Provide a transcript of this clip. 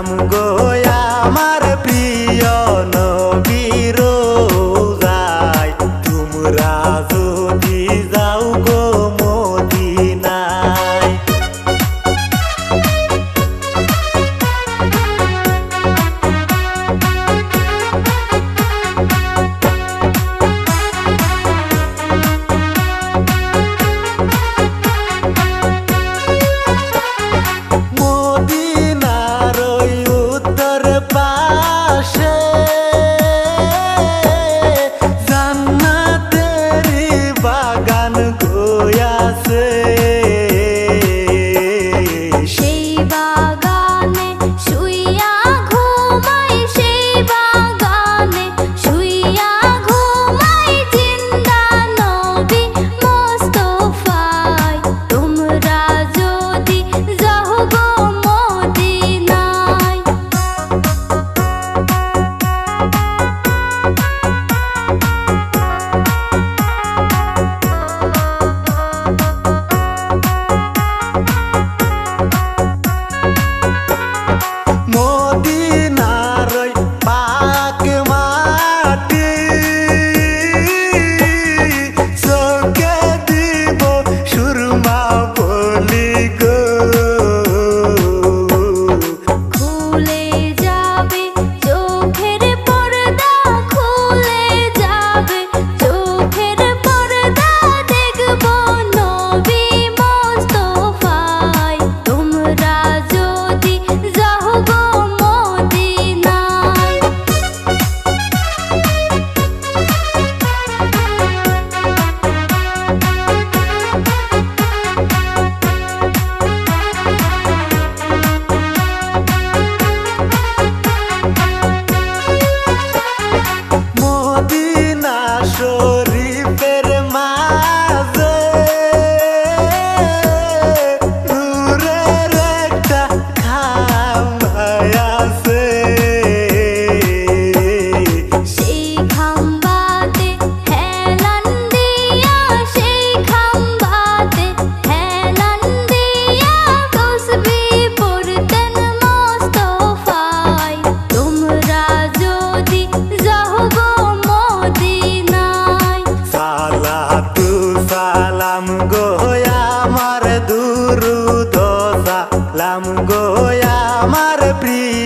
I'm Mungo তু সালাম গোয়া আমার দুরু দশা লাম গোয়া আমার প্রিয়।